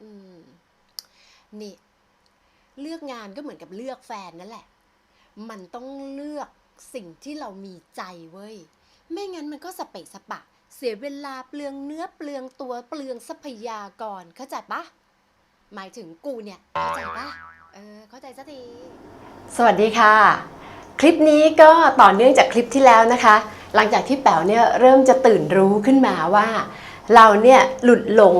อืม นี่ เลือกงานก็เหมือนกับเลือกแฟนนั่นแหละ มันต้องเลือกสิ่งที่เรามีใจเว้ย ไม่งั้นมันก็สเปะสปะ เสียเวลาเปลืองเนื้อเปลืองตัวเปลืองทรัพยากรเข้าใจปะหมายถึงกูเนี่ย เข้าใจปะเออเข้าใจสักทีสวัสดีค่ะ คลิปนี้ก็ต่อเนื่องจากคลิปที่แล้วนะคะ หลังจากที่แป๋วเนี่ยเริ่มจะตื่นรู้ขึ้นมาว่า เราเนี่ยหลุดหลง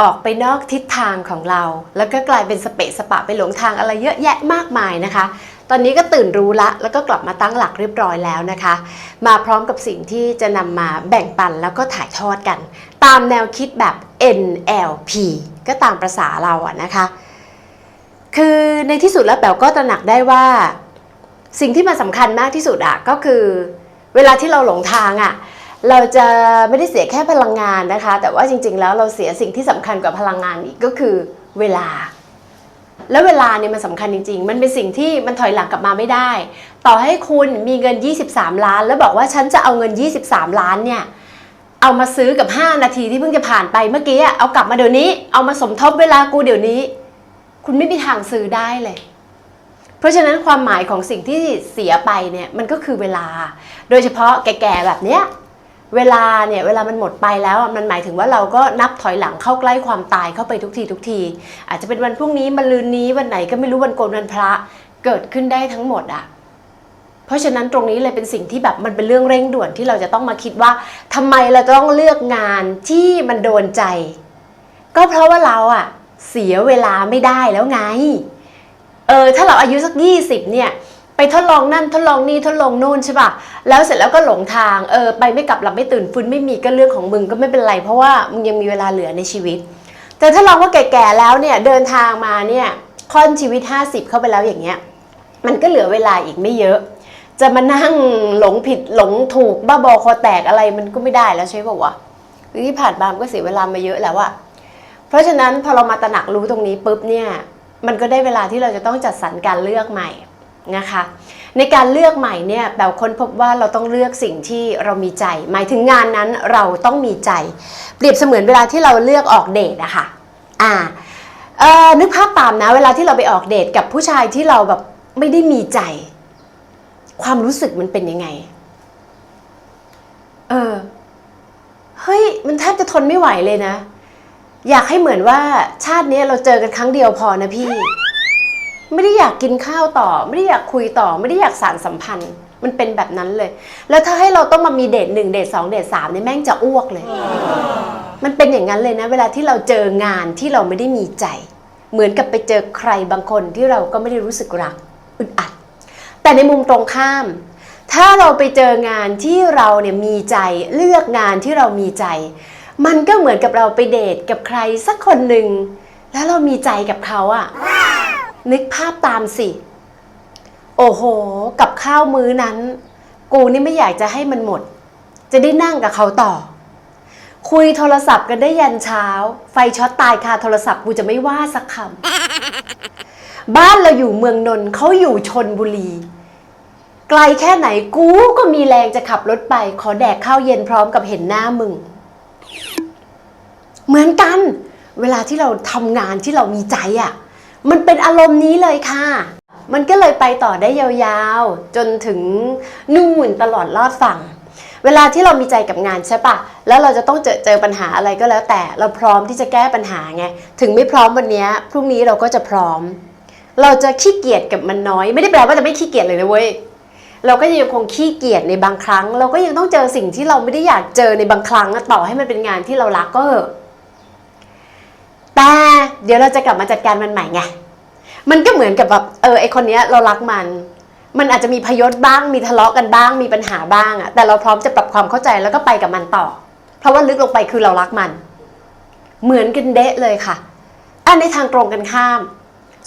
ออกไปนอกทิศทางของเรา แล้วก็กลายเป็นสเปะสปะไปหลงทางอะไรเยอะแยะมากมายนะคะ ตอนนี้ก็ตื่นรู้ละ แล้วก็กลับมาตั้งหลักเรียบร้อยแล้วนะคะ มาพร้อมกับสิ่งที่จะนำมาแบ่งปันแล้วก็ถ่ายทอดกัน ตามแนวคิดแบบ NLP ก็ตามประษาเราอะนะคะ คือในที่สุดแล้วแป๋วก็ตระหนักได้ว่า สิ่งที่มันสำคัญมากที่สุดอะก็คือ เวลาที่เราหลงทางอะ เราจะไม่ได้เสียแค่พลังงานนะคะ แต่ว่าจริง ๆ แล้วเราเสียสิ่งที่สำคัญกว่าพลังงานอีกก็คือเวลา แล้วเวลาเนี่ยมันสำคัญจริง ๆ มันเป็นสิ่งที่มันถอยหลังกลับมาไม่ได้ ต่อให้คุณมีเงิน 23 ล้าน แล้วบอกว่าฉันจะเอาเงิน 23 ล้านเนี่ยเอามาซื้อกับ 5 นาทีที่เพิ่งจะผ่านไปเมื่อกี้เอากลับมาเดี๋ยวนี้เอามาสมทบเวลากูเดี๋ยวนี้ คุณไม่มีทางซื้อได้เลย เพราะฉะนั้นความหมายของสิ่งที่เสียไปเนี่ยมันก็คือเวลา โดยเฉพาะแก่ๆแบบเนี้ย เวลาเนี่ยเวลามันหมดไปแล้วมันหมายถึงว่าเราก็นับถอยหลังเข้าใกล้ความตายเข้าไปทุกทีทุกที อาจจะเป็นวันพรุ่งนี้มะรืนนี้วันไหนก็ไม่รู้วันโกนวันพระเกิดขึ้นได้ทั้งหมดอะเพราะฉะนั้นตรงนี้เลยเป็นสิ่งที่แบบมันเป็นเรื่องเร่งด่วนที่เราจะต้องมาคิดว่าทำไมเราต้องเลือกงานที่มันโดนใจ ก็เพราะว่าเราอะเสียเวลาไม่ได้แล้วไงเออถ้าเราอายุสักยี่สิบเนี่ย ไปทดลองนั่นทดลองนี่ทดลองนู่นใช่ป่ะแล้วเสร็จแล้วก็หลงทางเออไปไม่กลับหลับไม่ตื่นฟื้นไม่มีก็เรื่องของมึงก็ไม่เป็นไร เพราะว่ามึงยังมีเวลาเหลือในชีวิต แต่ถ้าเราว่าแก่ๆแล้วเนี่ยเดินทางมาเนี่ยค่อนชีวิต 50 เข้าไปแล้วอย่างเงี้ยมันก็เหลือเวลาอีกไม่เยอะ จะมานั่งหลงผิดหลงถูกบ้าบอคอแตกอะไรมันก็ไม่ได้แล้วใช่ป่าวะที่ผ่านมามก็เสียเวลามาเยอะแล้วอะเพราะฉะนั้นพอเรามาตระหนักรู้ตรงนี้ปุ๊บเนี่ยมันก็ได้เวลาที่เราจะต้องจัดสรรการเลือกใหม่ นะคะในการเลือกใหม่เนี่ยแปลค้นพบว่าเราต้องเลือกสิ่งที่เรามีใจ หมายถึงงานนั้นเราต้องมีใจ เปรียบเสมือนเวลาที่เราเลือกออกเดทอะค่ะอ่านึกภาพตามนะเวลาที่เราไปออกเดทกับผู้ชายที่เราแบบไม่ได้มีใจ ความรู้สึกมันเป็นยังไง เออเฮ้ยมันแทบจะทนไม่ไหวเลยนะ อยากให้เหมือนว่าชาตินี้เราเจอกันครั้งเดียวพอนะพี่ ไม่ได้อยากกินข้าวต่อ ไม่ได้อยากคุยต่อ ไม่ได้อยากสารสัมพันธ์ มันเป็นแบบนั้นเลย แล้วถ้าให้เราต้องมามีเดทหนึ่งเดทสองเดทสามเนี่ยแม่งจะอ้วกเลย มันเป็นอย่างนั้นเลยนะ เวลาที่เราเจองานที่เราไม่ได้มีใจ เหมือนกับไปเจอใครบางคนที่เราก็ไม่ได้รู้สึกรักอึดอัด แต่ในมุมตรงข้าม ถ้าเราไปเจองานที่เราเนี่ยมีใจเลือกงานที่เรามีใจ มันก็เหมือนกับเราไปเดทกับใครสักคนหนึ่งแล้วเรามีใจกับเขาอะ นึกภาพตามสิ โอ้โห กับข้าวมื้อนั้น กูนี่ไม่อยากจะให้มันหมด จะได้นั่งกับเขาต่อ คุยโทรศัพท์กันได้ยันเช้า ไฟช็อตตายคาโทรศัพท์กูจะไม่ว่าสักคำ บ้านเราอยู่เมืองนนท์เขาอยู่ชนบุรี ไกลแค่ไหนกูก็มีแรงจะขับรถไป ขอแดกข้าวเย็นพร้อมกับเห็นหน้ามึง เหมือนกัน เวลาที่เราทำงานที่เรามีใจอะ่ะ มันเป็นอารมณ์นี้เลยค่ะ มันก็เลยไปต่อได้ยาวๆ จนถึงนู่นตลอดรอดฝั่ง เวลาที่เรามีใจกับงานใช่ปะแล้วเราจะต้องเจอเจอปัญหาอะไรก็แล้วแต่เราพร้อมที่จะแก้ปัญหาไง ถึงไม่พร้อมวันนี้พรุ่งนี้เราก็จะพร้อม เราจะขี้เกียจกับมันน้อย ไม่ได้แปลว่าจะไม่ขี้เกียจเลยนะเว้ยเราก็ยังคงขี้เกียจในบางครั้ง เราก็ยังต้องเจอสิ่งที่เราไม่ได้อยากเจอในบางครั้งต่อให้มันเป็นงานที่เรารักก็เถอะ แต่เดี๋ยวเราจะกลับมาจัดการมันใหม่ไง มันก็เหมือนกับแบบเออไอคนเนี้ยเรารักมัน มันอาจจะมีพยศบ้าง มีทะเลาะกันบ้าง มีปัญหาบ้างอะแต่เราพร้อมจะปรับความเข้าใจแล้วก็ไปกับมันต่อ เพราะว่าลึกลงไปคือเรารักมัน เหมือนกันเดะเลยค่ะ อันในทางตรงกันข้าม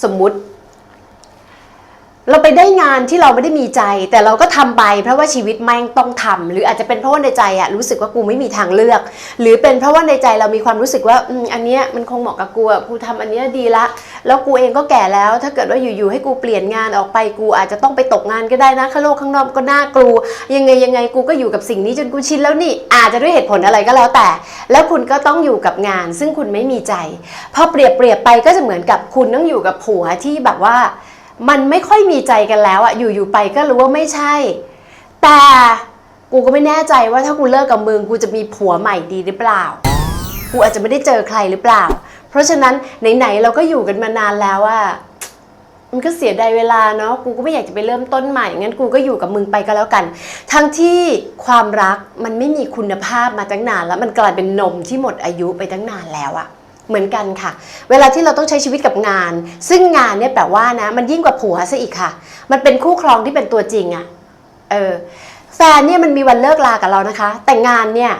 สมมุติ เราไปได้งานที่เราไม่ได้มีใจ แต่เราก็ทำไป เพราะว่าชีวิตแม่งต้องทำหรืออาจจะเป็นเพราะว่าในใจอะรู้สึกว่ากูไม่มีทางเลือก หรือเป็นเพราะว่าในใจเรามีความรู้สึกว่าอืมอันเนี้ยมันคงเหมาะกับกูอะกูทำอันเนี้ยดีละ แล้วกูเองก็แก่แล้ว ถ้าเกิดว่าอยู่ๆให้กูเปลี่ยนงานออกไปกูอาจจะต้องไปตกงานก็ได้นะข้างโลกข้างนอกก็น่ากลัวยังไงยังไงกูก็อยู่กับสิ่งนี้จนกูชินแล้วนี่อาจจะด้วยเหตุผลอะไรก็แล้วแต่ แล้วคุณก็ต้องอยู่กับงาน ซึ่งคุณไม่มีใจพอเปรียบเปรียบไปก็จะเหมือนกับคุณต้องอยู่กับผัวที่แบบว่า มันไม่ค่อยมีใจกันแล้วอะอยู่ๆไปก็รู้ว่าไม่ใช่ แต่กูก็ไม่แน่ใจว่าถ้ากูเลิกกับมึงกูจะมีผัวใหม่ดีหรือเปล่า กูอาจจะไม่ได้เจอใครหรือเปล่า เพราะฉะนั้นไหนๆเราก็อยู่กันมานานแล้วอะมันก็เสียดายเวลาเนาะ กูก็ไม่อยากจะไปเริ่มต้นใหม่ งั้นกูก็อยู่กับมึงไปก็แล้วกัน ทั้งที่ความรักมันไม่มีคุณภาพมาตั้งนานแล้ว มันกลายเป็นนมที่หมดอายุไปตั้งนานแล้วอะ เหมือนกันค่ะ เวลาที่เราต้องใช้ชีวิตกับงาน ซึ่งงานเนี่ยแปลว่านะ มันยิ่งกว่าผัวซะอีกค่ะ มันเป็นคู่ครองที่เป็นตัวจริงอะเออแฟนเนี่ยมันมีวันเลิกลากับเรานะคะ แต่งานเนี่ย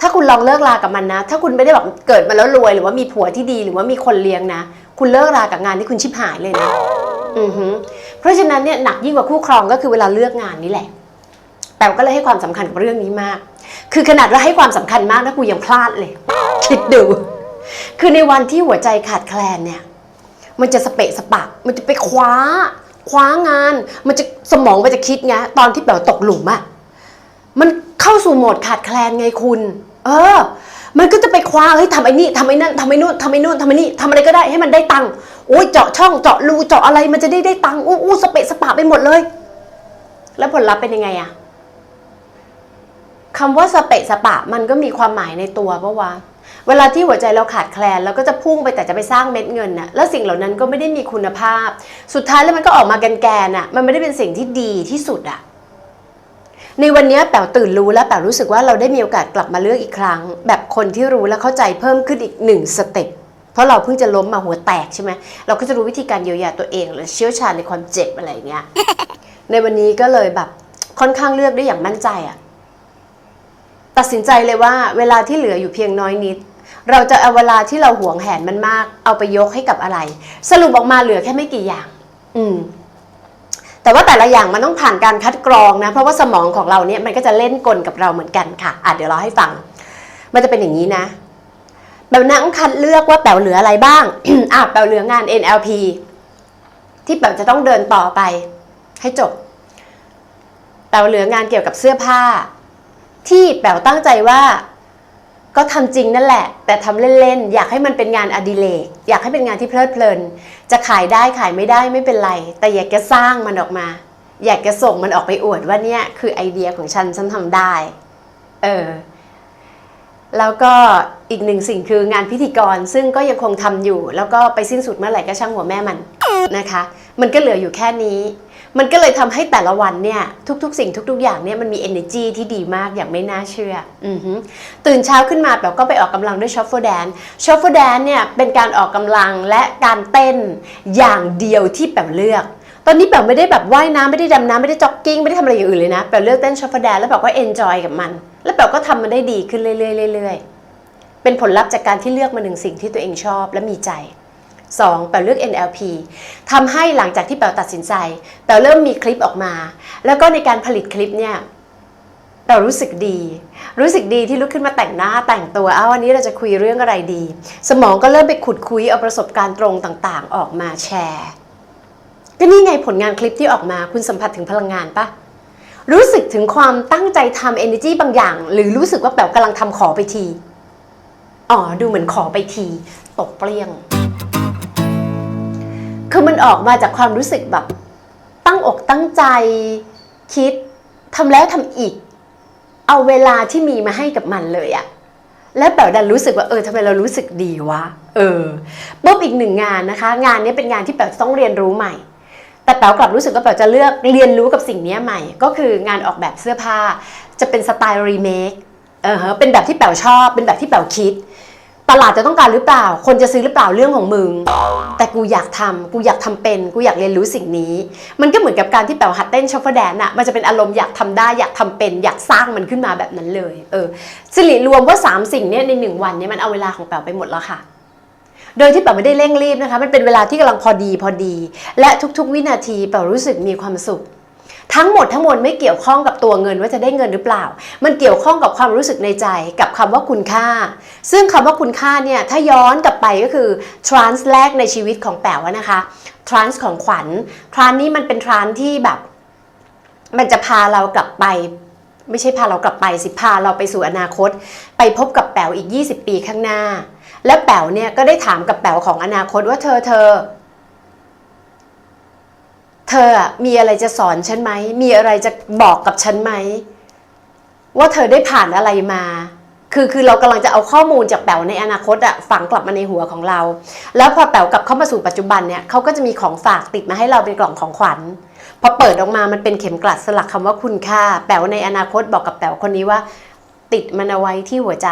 ถ้าคุณลองเลิกลากับมันนะ ถ้าคุณไม่ได้แบบเกิดมาแล้วรวยหรือว่ามีผัวที่ดีหรือว่ามีคนเลี้ยงนะ คุณเลิกลากับงานที่คุณชิบหายเลยนะอือฮึเพราะฉะนั้นเนี่ยหนักยิ่งกว่าคู่ครองก็คือเวลาเลือกงานนี่แหละ แต่ก็เลยให้ความสำคัญกับเรื่องนี้มาก คือขนาดว่าให้ความสำคัญมากนะกูยังพลาดเลย คิดดู คือในวันที่หัวใจขาดแคลนเนี่ย มันจะสเปะสปะ มันจะไปคว้า คว้างาน มันจะสมองมันจะคิดไงตอนที่แบบตกหลุมอะมันเข้าสู่โหมดขาดแคลนไงคุณ เออ มันก็จะไปคว้าเฮ้ยทำไอ้นี่ทำไอ้นั่นทำไอ้นู่นทำไอ้นู่นทำไอ้นี่ทำอะไรก็ได้ให้มันได้ตังค์โอ้ยเจาะช่องเจาะรูเจาะอะไรมันจะได้ได้ตังค์อู้อู้สเปะสปะไปหมดเลย แล้วผลลัพธ์เป็นยังไงอะคำว่าสเปะสปะมันก็มีความหมายในตัวปะวะ เวลาที่หัวใจเราขาดแคลนเราก็จะพุ่งไปแต่จะไปสร้างเม็ดเงินน่ะแล้วสิ่งเหล่านั้นก็ไม่ได้มีคุณภาพ สุดท้ายแล้วมันก็ออกมาแกนๆน่ะมันไม่ได้เป็นสิ่งที่ดีที่สุดอะในวันนี้แป๋วตื่นรู้แล้วแป๋วรู้สึกว่าเราได้มีโอกาสกลับมาเลือกอีกครั้ง แบบคนที่รู้และเข้าใจเพิ่มขึ้นอีกหนึ่งสเต็ปเพราะเราเพิ่งจะล้มมาหัวแตกใช่ไหมเราก็จะรู้วิธีการเยียวยาตัวเองหรือเชี่ยวชาญในความเจ็บอะไรอย่างเงี้ยในวันนี้ก็เลยแบบค่อนข้างเลือกได้อย่างมั่นใจอะ ตัดสินใจเลยว่าเวลาที่เหลืออยู่เพียงน้อยนิด เราจะเอาเวลาที่เราหวงแหนมันมาก เอาไปยกให้กับอะไร สรุปออกมาเหลือแค่ไม่กี่อย่าง อืมแต่ว่าแต่ละอย่างมันต้องผ่านการคัดกรองนะ เพราะว่าสมองของเราเนี่ยมันก็จะเล่นกลกับเราเหมือนกันค่ะอะเดี๋ยวเราให้ฟัง มันจะเป็นอย่างนี้นะแบบนั่งคัดเลือกว่าแป๋วเหลืออะไรบ้าง อะแป๋วเหลืองาน NLP ที่แป๋วจะต้องเดินต่อไป ให้จบ แป๋วเหลืองานเกี่ยวกับเสื้อผ้า ที่แป๋วตั้งใจว่าก็ทำจริงนั่นแหละ แต่ทำเล่นๆ อยากให้มันเป็นงานอดิเรกอยากให้เป็นงานที่เพลิดเพลิน จะขายได้ขายไม่ได้ไม่เป็นไร แต่อยากจะสร้างมันออกมา อยากจะส่งมันออกไปอวดว่าเนี่ยคือไอเดียของฉันฉันทำได้ เออแล้วก็อีกหนึ่งสิ่งคืองานพิธีกรซึ่งก็ยังคงทำอยู่ แล้วก็ไปสิ้นสุดเมื่อไหร่ก็ช่างหัวแม่มันนะคะ มันก็เหลืออยู่แค่นี้ มันก็เลยทำให้แต่ละวันเนี่ยทุกๆ สิ่งทุก ๆ อย่างเนี่ยมันมี energy ที่ดีมากอย่างไม่น่าเชื่ออืตื่นเช้าขึ้นมาแบบก็ไปออกกำลังด้วยชอฟเฟอร์แดนชอฟเฟอร์แดนเนี่ยเป็นการออกกำลังและการเต้นอย่างเดียวที่แปมเลือก ตอนนี้แปมไม่ได้แบบว่ายน้ำไม่ได้ดำน้ำไม่ได้จ็อกกิ้งไม่ได้ทำอะไรอย่างอื่นเลยนะแปมเลือกเต้นชอฟเฟอร์แดนแล้วแปมก็เอนจอยกับมัน แล้วแปมก็ทำมันได้ดีขึ้นเรื่อยๆเรื่อยๆเป็นผลลัพธ์จากการที่เลือกมาหนึ่งสิ่งที่ตัวเองชอบและมีใจ 2. แปลเลือก NLP ทำให้หลังจากที่แปลตัดสินใจ แปลเริ่มมีคลิปออกมา แล้วก็ในการผลิตคลิปเนี่ยแปลรู้สึกดี รู้สึกดีที่ลุกขึ้นมาแต่งหน้าแต่งตัวอ้าววันนี้เราจะคุยเรื่องอะไรดี สมองก็เริ่มไปขุดคุยเอาประสบการณ์ตรงต่าง ๆ ออกมาแชร์ก็นี่ไงผลงานคลิปที่ออกมาคุณสัมผัสถึงพลังงานปะรู้สึกถึงความตั้งใจทำ energy บางอย่าง หรือรู้สึกว่าแปลกำลังทำขอไปที อ๋อ ดูเหมือนขอไปที ตกเปรี้ยง คือมันออกมาจากความรู้สึกแบบ ตั้งอกตั้งใจ คิดทำแล้วทำอีก เอาเวลาที่มีมาให้กับมันเลยอะและแป๋วดันรู้สึกว่าเออทำไมเรารู้สึกดีวะเออปุ๊บอีกหนึ่งงานนะคะ งานนี้เป็นงานที่แป๋วต้องเรียนรู้ใหม่ แต่แป๋วกลับรู้สึกว่าแป๋วจะเลือกเรียนรู้กับสิ่งนี้ใหม่ ก็คืองานออกแบบเสื้อผ้าจะเป็นสไตล์รีเมคเออฮะเป็นแบบที่แป๋วชอบ เป็นแบบที่แป๋วคิด ตลาดจะต้องการหรือเปล่า คนจะซื้อหรือเปล่าเรื่องของมึง แต่กูอยากทำกูอยากทำเป็น กูอยากเรียนรู้สิ่งนี้ มันก็เหมือนกับการที่แป๋วหัดเต้นชอฟเฟอร์แดนอะมันจะเป็นอารมณ์อยากทำได้ อยากทำเป็น อยากสร้างมันขึ้นมาแบบนั้นเลย เออ สิริรวมว่า 3 สิ่งเนี้ยในหนึ่งวันเนี้ยมันเอาเวลาของแป๋วไปหมดแล้วค่ะ โดยที่แป๋วไม่ได้เร่งรีบนะคะ มันเป็นเวลาที่กำลังพอดีพอดี และทุกๆ วินาทีแป๋วรู้สึกมีความสุข ทั้งหมดทั้งมวลไม่เกี่ยวข้องกับตัวเงินว่าจะได้เงินหรือเปล่า มันเกี่ยวข้องกับความรู้สึกในใจกับคำว่าคุณค่า ซึ่งคำว่าคุณค่าเนี่ยถ้าย้อนกลับไปก็คือ trans แรกในชีวิตของแป๋วนะคะ trans ของขวัญ trans นี้มันเป็น trans ที่แบบ มันจะพาเรากลับไป ไม่ใช่พาเรากลับไปสิพาเราไปสู่อนาคต ไปพบกับแป๋วอีก 20 ปีข้างหน้า และแป๋วเนี่ยก็ได้ถามกับแป๋วของอนาคตว่าเธอเธอ เธออะมีอะไรจะสอนฉันไหม มีอะไรจะบอกกับฉันไหม ว่าเธอได้ผ่านอะไรมา คือคือเรากำลังจะเอาข้อมูลจากแป๋วในอนาคตอะฝังกลับมาในหัวของเรา แล้วพอแป๋วกลับเข้ามาสู่ปัจจุบันเนี่ยเขาก็จะมีของฝากติดมาให้เราเป็นกล่องของขวัญพอเปิดออกมามันเป็นเข็มกลัดสลักคำว่าคุณค่า แป๋วในอนาคตบอกกับแป๋วคนนี้ว่า ติดมันเอาไว้ที่หัวใจ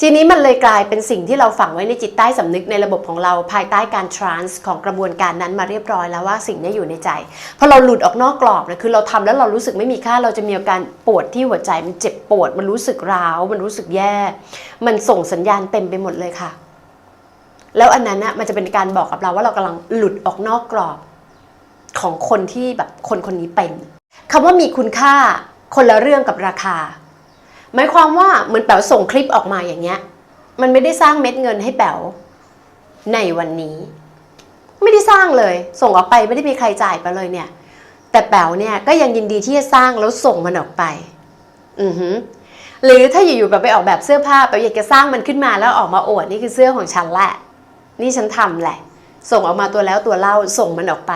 ทีนี้มันเลยกลายเป็นสิ่งที่เราฝังไว้ในจิตใต้สำนึกในระบบของเราภายใต้การ trans ของกระบวนการนั้นมาเรียบร้อยแล้วว่าสิ่งนี้อยู่ในใจพอเราหลุดออกนอกกรอบนะคือเราทำแล้วเรารู้สึกไม่มีค่าเราจะมีอาการปวดที่หัวใจมันเจ็บปวด มันรู้สึกร้าว มันรู้สึกแย่ มันส่งสัญญาณเต็มไปหมดเลยค่ะ แล้วอันนั้นนะมันจะเป็นการบอกกับเราว่าเรากำลังหลุดออกนอกกรอบของคนที่แบบคนคนนี้เป็นคำว่ามีคุณค่าคนละเรื่องกับราคา หมายความว่าเหมือนแป๋วส่งคลิปออกมาอย่างเงี้ย มันไม่ได้สร้างเม็ดเงินให้แป๋วในวันนี้ ไม่ได้สร้างเลย ส่งออกไปไม่ได้มีใครจ่ายไปเลยเนี่ย แต่แป๋วเนี่ยก็ยังยินดีที่จะสร้างแล้วส่งมันออกไป อือหือหรือถ้าอยู่ๆแบบไปออกแบบเสื้อผ้าแป๋วอยากจะสร้างมันขึ้นมาแล้วออกมาอวดนี่คือเสื้อของฉันแหละ นี่ฉันทำแหละ ส่งออกมาตัวแล้วตัวเล่าส่งมันออกไป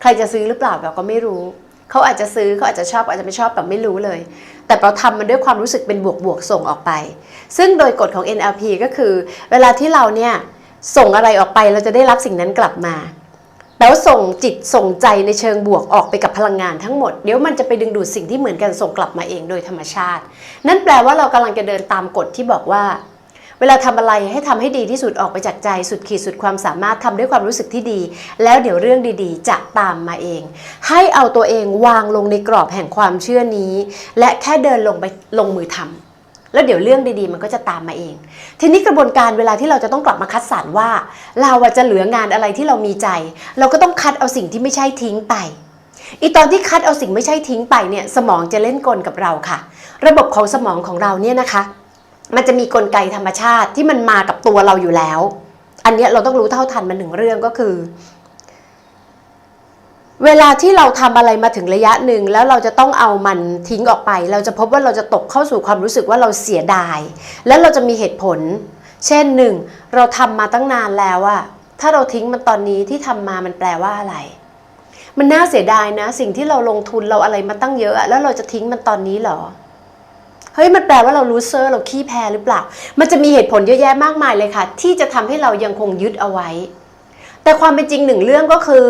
ใครจะซื้อหรือเปล่าแป๋วก็ไม่รู้ เขาอาจจะซื้อเขาอาจจะชอบอาจจะไม่ชอบแบบไม่รู้เลย แต่เราทำมันด้วยความรู้สึกเป็นบวกบวกส่งออกไป ซึ่งโดยกฎของ NLP ก็คือ เวลาที่เราเนี่ยส่งอะไรออกไปเราจะได้รับสิ่งนั้นกลับมาแปลว่าส่งจิตส่งใจในเชิงบวกออกไปกับพลังงานทั้งหมด เดี๋ยวมันจะไปดึงดูดสิ่งที่เหมือนกันส่งกลับมาเองโดยธรรมชาติ นั่นแปลว่าเรากำลังจะเดินตามกฎที่บอกว่า เวลาทำอะไรให้ทำให้ดีที่สุดออกไปจากใจสุดขีดสุดความสามารถทำด้วยความรู้สึกที่ดี แล้วเดี๋ยวเรื่องดีๆ จะตามมาเอง ให้เอาตัวเองวางลงในกรอบแห่งความเชื่อนี้ และแค่เดินลงไปลงมือทำแล้วเดี๋ยวเรื่องดีๆ มันก็จะตามมาเอง ทีนี้กระบวนการเวลาที่เราจะต้องกลับมาคัดสรรว่า เราจะเหลืองานอะไรที่เรามีใจ เราก็ต้องคัดเอาสิ่งที่ไม่ใช่ทิ้งไปอีตอนที่คัดเอาสิ่งไม่ใช่ทิ้งไปเนี่ยสมองจะเล่นกลกับเราค่ะ ระบบของสมองของเราเนี่ยนะคะ มันจะมีกลไกธรรมชาติที่มันมากับตัวเราอยู่แล้ว อันนี้เราต้องรู้เท่าทันมันหนึ่งเรื่องก็คือ เวลาที่เราทำอะไรมาถึงระยะหนึ่งแล้วเราจะต้องเอามันทิ้งออกไป เราจะพบว่าเราจะตกเข้าสู่ความรู้สึกว่าเราเสียดาย แล้วเราจะมีเหตุผล เช่นหนึ่งเราทำมาตั้งนานแล้วอะถ้าเราทิ้งมันตอนนี้ที่ทำมามันแปลว่าอะไร มันน่าเสียดายนะ สิ่งที่เราลงทุนเราอะไรมาตั้งเยอะอะแล้วเราจะทิ้งมันตอนนี้หรอ เฮ้ยมันแปลว่าเรารู้เซอร์เราขี้แพ้หรือเปล่า มันจะมีเหตุผลเยอะแยะมากมายเลยค่ะ ที่จะทำให้เรายังคงยึดเอาไว้ แต่ความเป็นจริงหนึ่งเรื่องก็คือ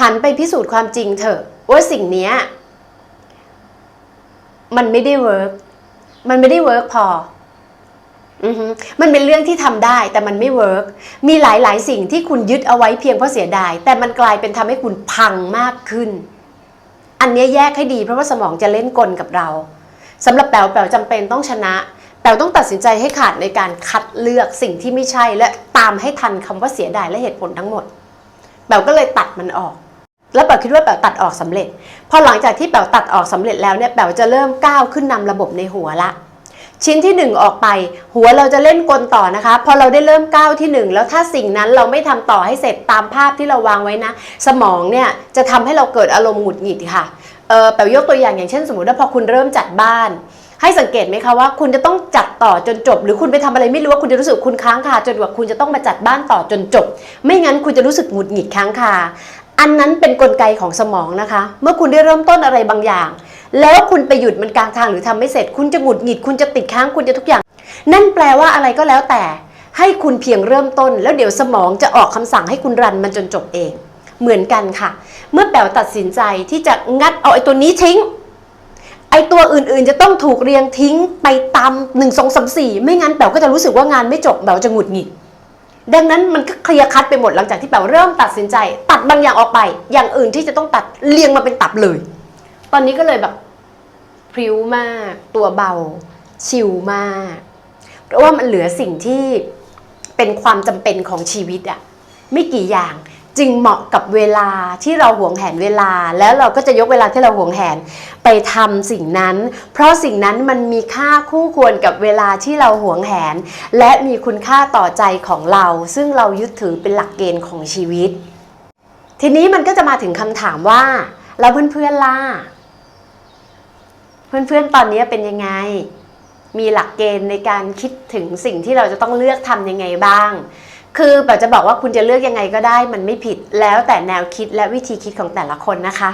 หันไปพิสูจน์ความจริงเถอะว่าสิ่งนี้มันไม่ได้เวิร์กมันไม่ได้เวิร์กพออมันเป็นเรื่องที่ทำได้แต่มันไม่เวิร์กมีหลาย ๆ สิ่งที่คุณยึดเอาไว้เพียงเพราะเสียดาย แต่มันกลายเป็นทำให้คุณพังมากขึ้น อันนี้แยกให้ดีเพราะว่าสมองจะเล่นกลกับเรา สำหรับแป๋วแป๋วจำเป็นต้องชนะแป๋วต้องตัดสินใจให้ขาดในการคัดเลือกสิ่งที่ไม่ใช่และตามให้ทันคำว่าเสียดายและเหตุผลทั้งหมดแป๋วก็เลยตัดมันออก แล้วแป๋วคิดว่าแป๋วตัดออกสำเร็จ พอหลังจากที่แป๋วตัดออกสำเร็จแล้วเนี่ยแป๋วจะเริ่มก้าวขึ้นนำระบบในหัวละชิ้นที่หนึ่งออกไป หัวเราจะเล่นกลต่อนะคะ พอเราได้เริ่มก้าวที่หนึ่งแล้วถ้าสิ่งนั้นเราไม่ทำต่อให้เสร็จตามภาพที่เราวางไว้นะ สมองเนี่ยจะทำให้เราเกิดอารมณ์หงุดหงิดค่ะ เออแป๋วยกตัวอย่างอย่างเช่น สมมติว่าพอคุณเริ่มจัดบ้าน ให้สังเกตไหมคะว่า คุณจะต้องจัดต่อจนจบ หรือคุณไปทำอะไรไม่รู้ว่าคุณจะรู้สึกคุณค้างคาจนกว่าคุณจะต้องมาจัดบ้านต่อจนจบ ไม่งั้นคุณจะรู้สึกหงุดหงิดค้างคาอันนั้นเป็นนกลไกของสมองนะคะ เมื่อคุณได้เริ่มต้นอะไรบางอย่าง แล้วคุณไปหยุดมันกลางทางหรือทำไม่เสร็จ คุณจะหงุดหงิดคุณจะติดค้างคุณจะทุกอย่าง นั่นแปลว่าอะไรก็แล้วแต่ ให้คุณเพียงเริ่มต้น แล้วเดี๋ยวสมองจะออกคำสั่งให้คุณรันมันจนจบเอง เหมือนกันค่ะ เมื่อแป๋วตัดสินใจที่จะงัดเอาไอ้ตัวนี้ทิ้ง ไอ้ตัวอื่นๆ จะต้องถูกเรียงทิ้งไปตามหนึ่งสองสามสี่ไม่งั้นแป๋วก็จะรู้สึกว่างานไม่จบแป๋วจะหงุดหงิดดังนั้นมันก็เคลียร์คัดไปหมดหลังจากที่แป๋วเริ่มตัดสินใจ ตัดบางอย่างออกไป อย่างอื่นที่จะต้องตัดเรียงมาเป็นตับเลย ตอนนี้ก็เลยแบบพริ้วมาก ตัวเบา ชิลมาก เพราะว่ามันเหลือสิ่งที่เป็นความจำเป็นของชีวิตอะไม่กี่อย่าง จึงเหมาะกับเวลาที่เราหวงแหนเวลา แล้วเราก็จะยกเวลาที่เราหวงแหนไปทำสิ่งนั้น เพราะสิ่งนั้นมันมีค่าคู่ควรกับเวลาที่เราหวงแหน และมีคุณค่าต่อใจของเรา ซึ่งเรายึดถือเป็นหลักเกณฑ์ของชีวิต ทีนี้มันก็จะมาถึงคำถามว่าแล้วเพื่อนๆล่ะเพื่อนๆตอนนี้เป็นยังไง มีหลักเกณฑ์ในการคิดถึงสิ่งที่เราจะต้องเลือกทำยังไงบ้าง คือแบบจะบอกว่าคุณจะเลือกยังไงก็ได้ มันไม่ผิดแล้วแต่แนวคิดและวิธีคิดของแต่ละคนนะคะ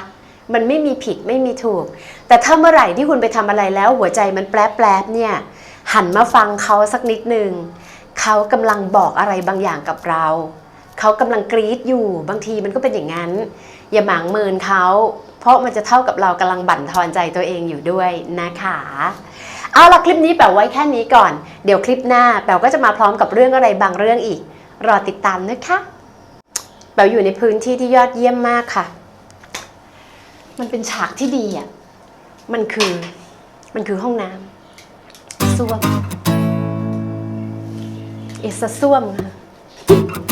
มันไม่มีผิดไม่มีถูก แต่ถ้าเมื่อไหร่ที่คุณไปทำอะไรแล้ว หัวใจมันแปรแปรเนี่ยหันมาฟังเขาสักนิดหนึ่งเขากำลังบอกอะไรบางอย่างกับเราเขากำลังกรี๊ดอยู่บางทีมันก็เป็นอย่างนั้น อย่าหมางเมินเขาเพราะมันจะเท่ากับเรากำลังบั่นทอนใจตัวเองอยู่ด้วยนะคะเอาละคลิปนี้แปลไว้แค่นี้ก่อน เดี๋ยวคลิปหน้าแปลก็จะมาพร้อมกับเรื่องอะไรบางเรื่องอีก รอติดตามนะคะแปลอยู่ในพื้นที่ที่ยอดเยี่ยมมากค่ะ มันเป็นฉากที่ดีอะ มันคือ มันคือห้องน้ำส้วม เอสส้วมค่ะ